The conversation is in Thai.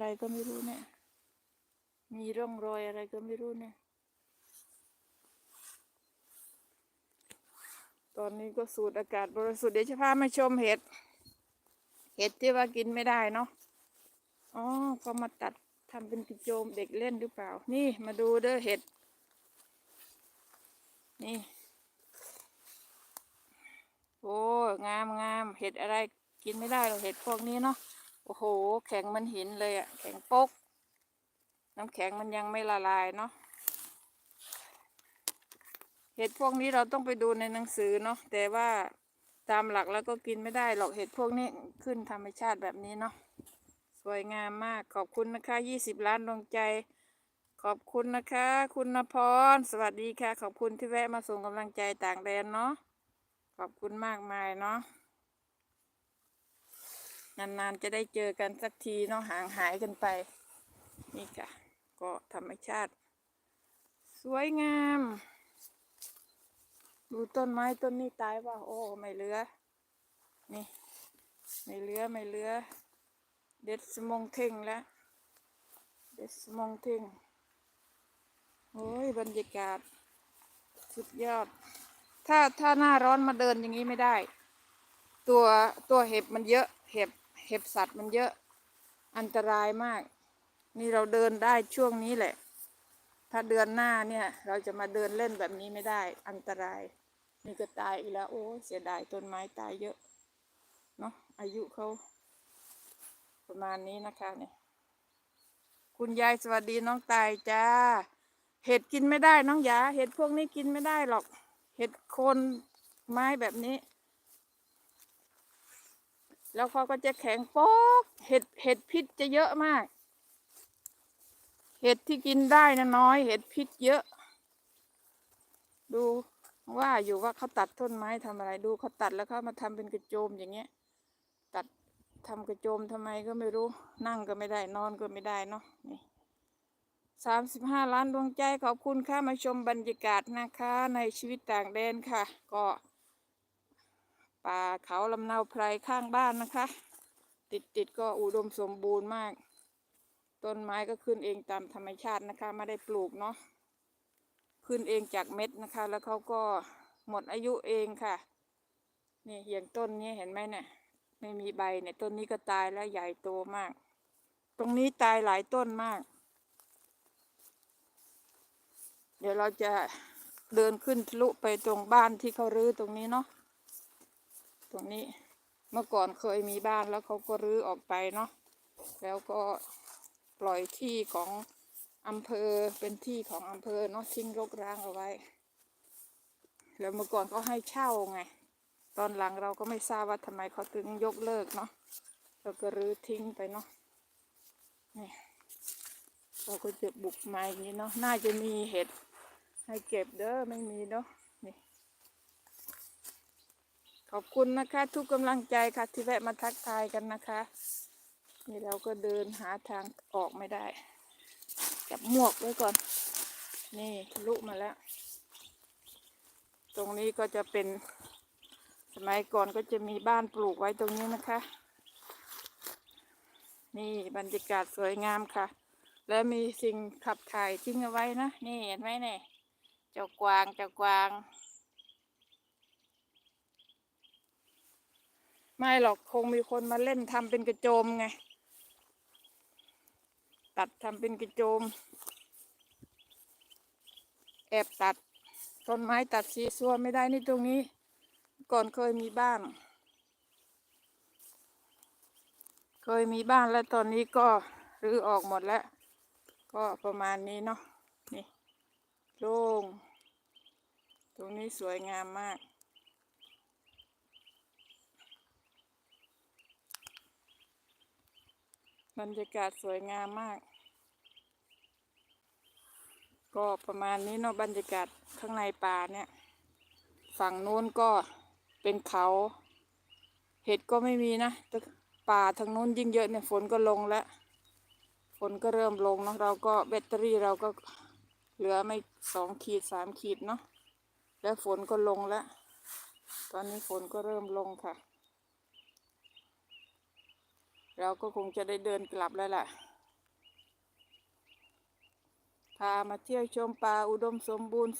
อะไรก็ไม่รู้เนี่ย มีร่องรอยอะไรก็ไม่รู้เนี่ย ตอนนี้ก็สูดอากาศบริสุทธิ์เดี๋ยวจะพามาชมเห็ด เห็ดที่ว่ากินไม่ได้เนาะ อ๋อเขามาตัดทำเป็นกระโจมเด็กเล่นหรือเปล่า นี่มาดูเด้อเห็ด นี่ โอ้งามงามเห็ดอะไรกินไม่ได้หรอเห็ดพวกนี้เนาะ อ้โห แข็งมันหินเลยอะแข็งปก น้ำแข็งมันยังไม่ละลายเนาะเห็ดพวกนี้เราต้องไปดูในหนังสือเนาะแต่ว่าตามหลักแล้วก็กินไม่ได้หรอกเห็ดพวกนี้ขึ้นธรรมชาติแบบนี้เนาะสวยงามมากขอบคุณนะคะยี่สิบล้านดวงใจ ขอบคุณนะคะ คุณนพร สวัสดีค่ะ ขอบคุณที่แวะมาส่งกำลังใจต่างแดนเนาะขอบคุณมากมายเนาะ นานๆจะได้เจอกันสักทีเนาะห่างหายกันไป นี่ค่ะ ก็ธรรมชาติ สวยงาม ดูต้นไม้ต้นนี้ตายว่า โอ้ ไม่เหลือ นี่ ไม่เหลือไม่เหลือ เด็ดสมงเท่งแล้ว เด็ดสมงเท่งโอ้ยบรรยากาศ สุดยอด ถ้าถ้าหน้าร้อนมาเดินอย่างนี้ไม่ได้ ตัวตัวเห็บมันเยอะเห็บ เห็บสัตว์มันเยอะอันตรายมาก นี่เราเดินได้ช่วงนี้แหละ ถ้าเดือนหน้าเนี่ย เราจะมาเดินเล่นแบบนี้ไม่ได้ อันตราย นี่ก็ตายอีกแล้ว โอ้เสียดายต้นไม้ตายเยอะเนาะอายุเขาประมาณนี้นะคะเนี่ยคุณยายสวัสดีน้องตายจ้า เห็ดกินไม่ได้น้องยา เห็ดพวกนี้กินไม่ได้หรอก เห็ดโคนไม้แบบนี้ แล้วเขาก็จะแข็งโป๊กเห็ดเห็ดพิษจะเยอะมาก เห็ดที่กินได้นะน้อย เห็ดพิษเยอะ ดูว่าอยู่ว่าเขาตัดต้นไม้ทำอะไรดูเขาตัดแล้วเขามาทำเป็นกระโจมอย่างเงี้ย ตัดทำกระโจมทำไมก็ไม่รู้ นั่งก็ไม่ได้นอนก็ไม่ได้เนาะนี่สามสิบห้าล้านดวงใจขอบคุณค่ะมาชมบรรยากาศนะคะ ในชีวิตต่างแดนค่ะ ก็ ป่าเขาลำเนาไพรข้างบ้านนะคะ ติดติดก็อุดมสมบูรณ์มาก ต้นไม้ก็ขึ้นเองตามธรรมชาตินะคะ ไม่ได้ปลูกเนาะขึ้นเองจากเม็ดนะคะ แล้วเขาก็หมดอายุเองค่ะ นี่อย่างต้นนี้เห็นไหมเนี่ยไม่มีใบเนี่ยต้นนี้ก็ตายแล้วใหญ่โตมาก ตรงนี้ตายหลายต้นมาก เดี๋ยวเราจะเดินขึ้นทะลุไปตรงบ้านที่เขารื้อตรงนี้เนาะ ตรงนี้เมื่อก่อนเคยมีบ้านแล้วเขาก็รื้อออกไปเนาะแล้วก็ปล่อยที่ของอำเภอเป็นที่ของอำเภอเนาะทิ้งรกร้างเอาไว้ แล้วเมื่อก่อนเขาให้เช่าไง ตอนหลังเราก็ไม่ทราบว่าทำไมเขาถึงยกเลิกเนาะเราก็รื้อทิ้งไปเนาะนี่เราก็จะบุกมาอย่างนี้เนาะน่าจะมีเห็ดให้เก็บเด้อไม่มีเนาะนี่ ขอบคุณนะคะ ทุกกำลังใจค่ะ ที่แวะมาทักทายกันนะคะ นี่เราก็เดินหาทางออกไม่ได้จับหมวกไว้ก่อน นี่ทะลุมาแล้ว ตรงนี้ก็จะเป็นสมัยก่อนก็จะมีบ้านปลูกไว้ตรงนี้นะคะ นี่บรรยากาศสวยงามค่ะ และมีสิ่งขับถ่ายทิ้งเอาไว้นะ นี่เห็นไหมเนี่ยเจ้ากวางเจ้ากวาง ไม่หรอกคงมีคนมาเล่นทำเป็นกระโจมไง ตัดทำเป็นกระโจม แอบตัดต้นไม้ตัดสีซัวไม่ได้นี่ตรงนี้ ก่อนเคยมีบ้าน เคยมีบ้านแล้วตอนนี้ก็รื้อออกหมดแล้ว ก็ประมาณนี้เนาะนี่โล่ง ตรงนี้สวยงามมาก บรรยากาศสวยงามมาก ก็ประมาณนี้เนาะบรรยากาศข้างในป่าเนี่ย ฝั่งนู้นก็เป็นเขา เห็ดก็ไม่มีนะแต่ป่าทางนู้นยิ่งเยอะเนี่ยฝนก็ลงแล้ว ฝนก็เริ่มลงเนาะเราก็แบตเตอรี่เราก็เหลือไม่สองขีดสามขีดเนาะแล้วฝนก็ลงแล้ว ตอนนี้ฝนก็เริ่มลงค่ะ เราก็คงจะได้เดินกลับแล้วล่ะ พามาเที่ยวชมป่าอุดมสมบูรณ์